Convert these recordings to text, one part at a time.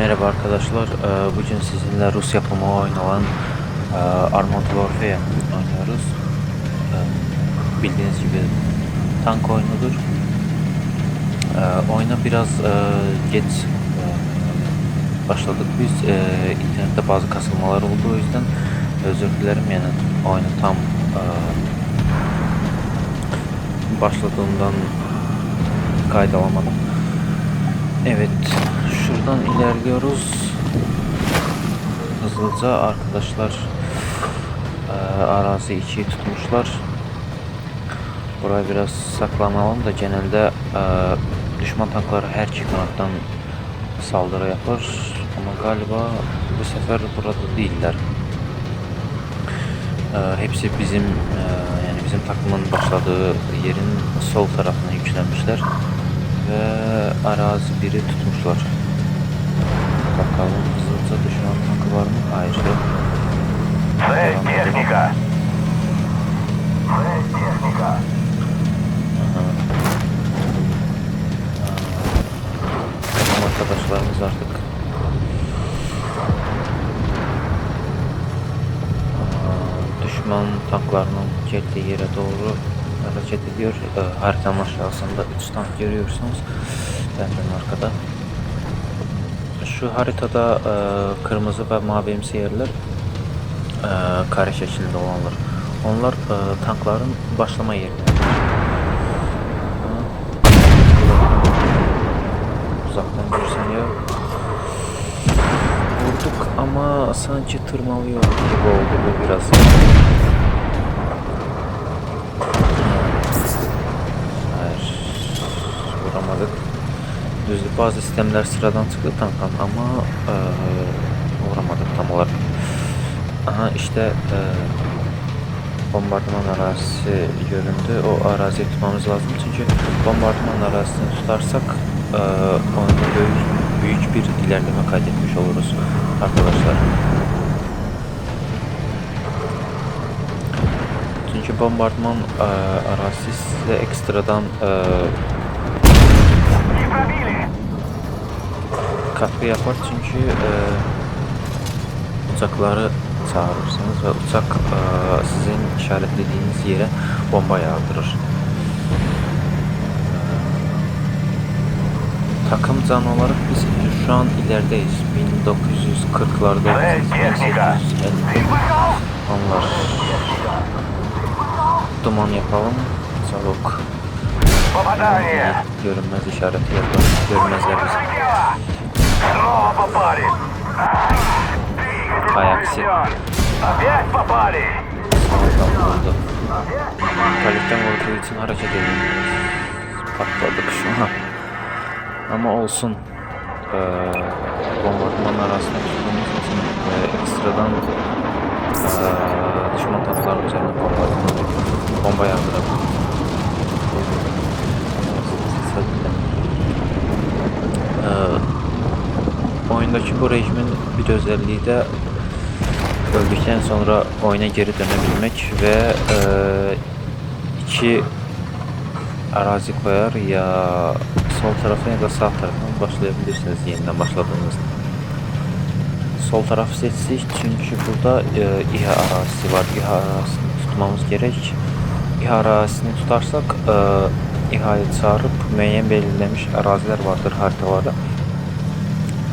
Merhaba arkadaşlar. Ee, Bugün sizinle Rus yapımı oyun olan e, Armored Warfare oynuyoruz. Ee, Bildiğiniz gibi tank oyunudur. Ee, Oyuna biraz e, geç e, başladık biz. İnternette bazı kasılmalar oldu o yüzden özür dilerim yani oyunu tam başladığımdan kayda alamadım. Evet, şuradan ilerliyoruz. Hızlıca arkadaşlar eee, arazi içi tutmuşlar. Buraya biraz saklanalım da genelde eee, düşman tankları her iki kanattan saldırı yapar. Ama galiba bu sefer burada değiller. Eee, hepsi bizim eee, yani bizim takımın başladığı yerin sol tarafına yüklenmişler ve arazi biri tutmuşlar. Bakalım hızlıca düşman tankı var mı? Hayır yok. Tamam, arkadaşlarımız artık. Düşman tanklarının geldiği yere doğru hareket ediyor. Ee, Haritam aşağısında 3 tank görüyorsunuz. Benden arkada. Şu haritada e, kırmızı ve mavimsi yerler e, kare şeklinde olanlar. Onlar e, tankların başlama yerleri. Uzaktan görsen ya. Vurduk ama sanki tırmalıyor gibi oldu bu biraz. Hayır. Vuramadık. Düzdür bazı sistemler sıradan çıktı tanktan ama eee vuramadık tam olarak. Aha işte eee bombardıman arazisi göründü. O araziyi tutmamız lazım çünkü bombardıman arazisini tutarsak eee oyunda büyük, büyük bir ilerleme kaydetmiş oluruz arkadaşlar. Çünkü bombardıman eee arazisi size ekstradan eee katkı yapar çünkü e, uçakları çağırırsınız ve uçak e, sizin işaretlediğiniz yere bomba yağdırır. Takım can olarak biz şu an ilerideyiz. 1940'larda 1850 onlar duman yapalım. Çabuk. Görünmez işareti yapalım. Görünmezler bizi. Kayaksi. Sağdan şey. vurdu. Kaliften vurduğu için hareket edemiyoruz. Patladık şu an. Ama olsun. Ee, bombardıman arasında tuttuğumuz için e, ekstradan e, düşman tatlıların üzerine bombardıman bomba yağdırabiliriz. Ee, oyundaki bu rejimin bir özelliği de öldükten sonra oyuna geri dönebilmek ve eee, iki arazi koyar ya sol tarafa ya da sağ taraftan başlayabilirsiniz yeniden başladığınızda. Sol tarafı seçtik çünkü burada eee İHA arazisi var. İHA arazisini tutmamız gerek. İHA arazisini tutarsak eee İHA'yı çağırıp müeyyen belirlenmiş araziler vardır haritalarda.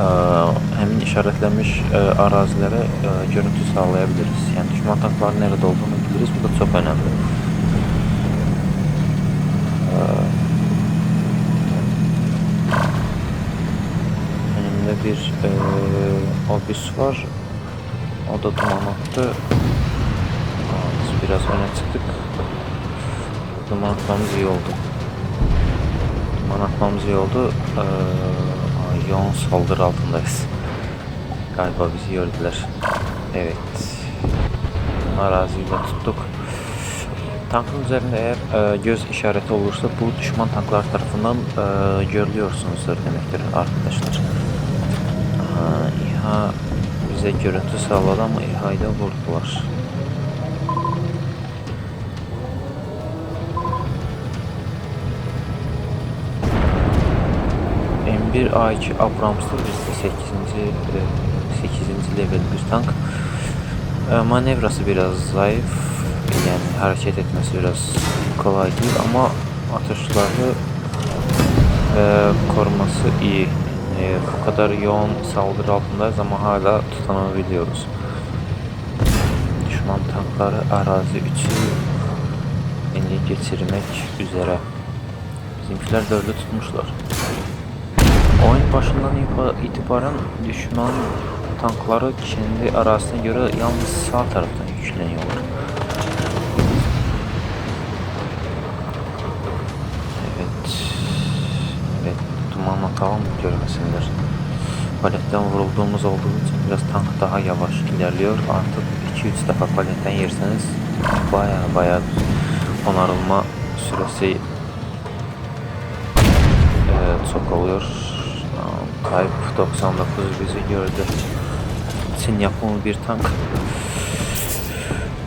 Eee, hemen işaretlenmiş eee, arazilere eee, görüntü sağlayabiliriz. Yani düşman tankların nerede olduğunu biliriz. Bu da çok önemli. Eee, önümde bir obüs var. O da duman attı. Biz biraz öne çıktık. Duman atmamız iyi oldu. Duman atmamız iyi oldu. Aa, yoğun saldırı altındayız. Galiba bizi gördüler. Evet. Araziyi de tuttuk. Tankın üzerinde eğer e, göz işareti olursa bu düşman tanklar tarafından e, görülüyorsunuzdur demektir arkadaşlar. Aa, İHA bize görüntü sağladı ama İHA'yı da vurdular. Bir A2 Abrams'tır. Bizde 8. e, 8. level bir tank. E, Manevrası biraz zayıf. Yani hareket etmesi biraz kolay değil ama atışları ve koruması iyi. E, bu kadar yoğun saldırı altındayız ama hala tutunabiliyoruz. Düşman tankları arazi 3'ü ele geçirmek üzere. Bizimkiler dördü tutmuşlar. Oyun başından itibaren düşman tankları kendi arazisine göre yalnız sağ taraftan yükleniyorlar. Evet. Evet. Duman atalım görmesinler. Paletten vurulduğumuz olduğu için biraz tank daha yavaş ilerliyor. Artık 2-3 defa paletten yerseniz baya baya onarılma süresi e, çok oluyor. Kayıp 99 bizi gördü. Çin yapımı bir tank.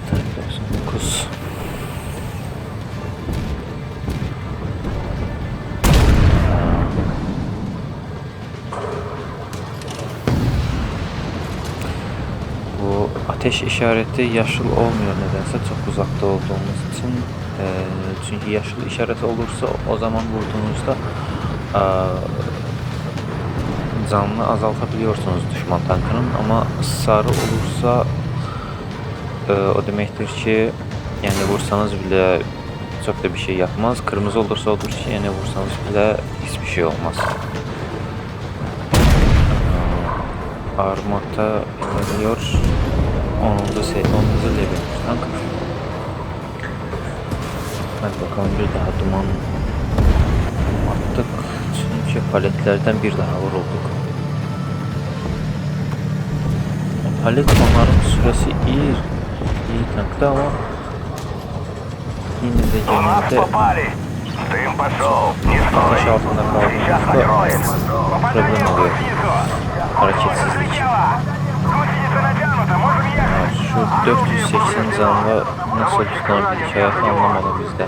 Tank 99. Bu ateş işareti yaşıl olmuyor nedense çok uzakta olduğumuz için. Eee, çünkü yaşıl işareti olursa o zaman vurduğunuzda canını azaltabiliyorsunuz düşman tankının ama sarı olursa eee, o demektir ki yani vursanız bile çok da bir şey yapmaz. Kırmızı olursa odur ki yani vursanız bile hiçbir şey olmaz. Armata ilerliyor. 10. set 10. level tank. Hadi bakalım bir daha duman attık. Çünkü paletlerden bir daha vurulduk. Kale konarın süresi iyi. iyi taktı ama yine de genelde ateş altında kaldığımızda problem oluyor. Hareketsizlik. Yani şu 480 zanla nasıl tutulan bir şey anlamadım bizde.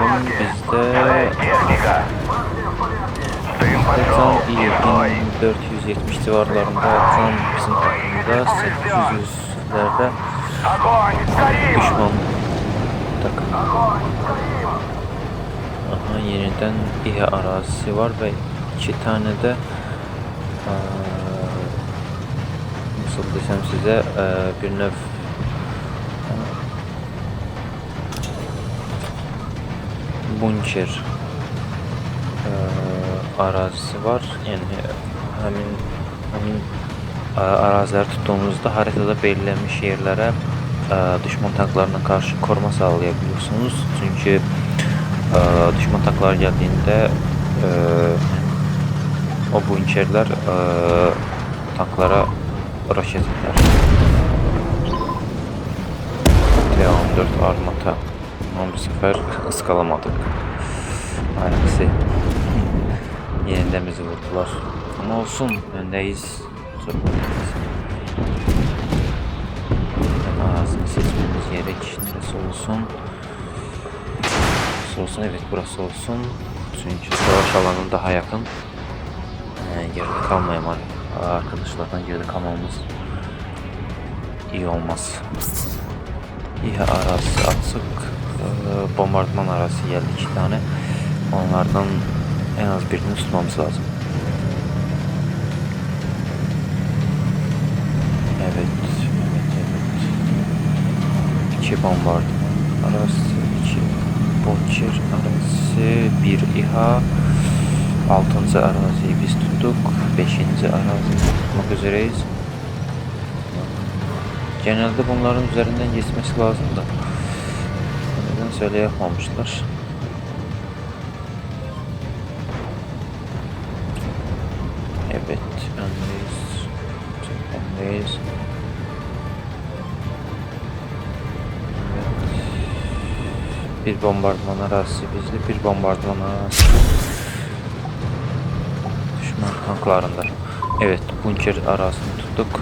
Bunun bizde 90-1470 civarlarında tam bizim takımda 800'lerde düşman takım. Aha yeniden İHA arazisi var ve iki tane de nasıl desem size bir nev bunker arazisi var. Yani hemin hemin eee, araziler tuttuğumuzda haritada belirlenmiş yerlere eee, düşman tanklarına karşı koruma sağlayabiliyorsunuz. Çünkü eee, düşman tanklar geldiğinde o bunkerler tanklara roket eder. T-14 armata. Bu sefer ıskalamadık. Aksi. Yeniden bizi vurdular. Ama olsun öndeyiz. Çok öndeyiz. Arazini seçmemiz gerek. Neresi olsun? Burası olsun. Evet burası olsun. Çünkü savaş alanı daha yakın. Ee, geride kalmayalım ar- arkadaşlardan geride kalmamız iyi olmaz. İHA arası attık. Ee, bombardıman arası geldi iki tane. Onlardan en az birini tutmamız lazım. Evet, evet, evet. İki bombardıman arası, iki Bonçer arası, bir İHA. Altıncı araziyi biz tuttuk. Beşinci araziyi tutmak üzereyiz. Genelde bunların üzerinden geçmesi lazım da. Neden söyle yapmamışlar. Çok öndeyiz. Evet. Bir bombardıman arazisi bizde, bir bombardıman arazisi düşman tanklarında. Evet, bunker arasını tuttuk.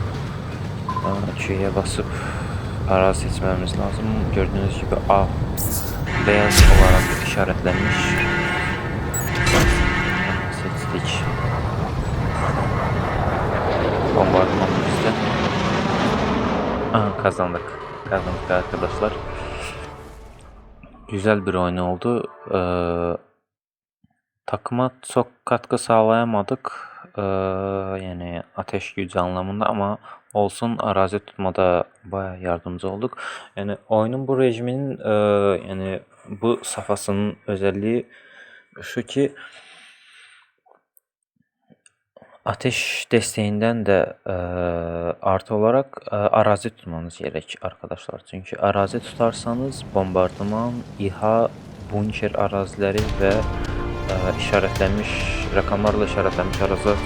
Q'ya basıp arazi seçmemiz lazım. Gördüğünüz gibi A beyaz olarak işaretlenmiş bombardıman bizde. Kazandık. Kazandık arkadaşlar. Güzel bir oyun oldu. Ee, takıma çok katkı sağlayamadık. Ee, yani ateş gücü anlamında ama olsun arazi tutmada baya yardımcı olduk. Yani oyunun bu rejiminin e, yani bu safhasının özelliği şu ki ateş desteğinden de artı olarak arazi tutmanız gerek arkadaşlar. Çünkü arazi tutarsanız bombardıman, İHA, bunker arazileri ve işaretlenmiş rakamlarla işaretlenmiş araziler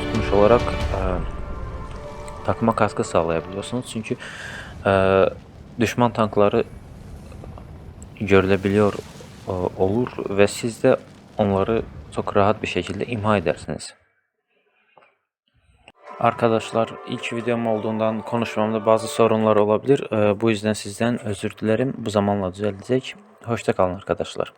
tutmuş olarak e, takıma katkı sağlayabiliyorsunuz. Çünkü düşman tankları görülebiliyor olur ve siz de onları çok rahat bir şekilde imha edersiniz. Arkadaşlar ilk videom olduğundan konuşmamda bazı sorunlar olabilir. E, bu yüzden sizden özür dilerim. Bu zamanla düzelecek. Hoşça kalın arkadaşlar.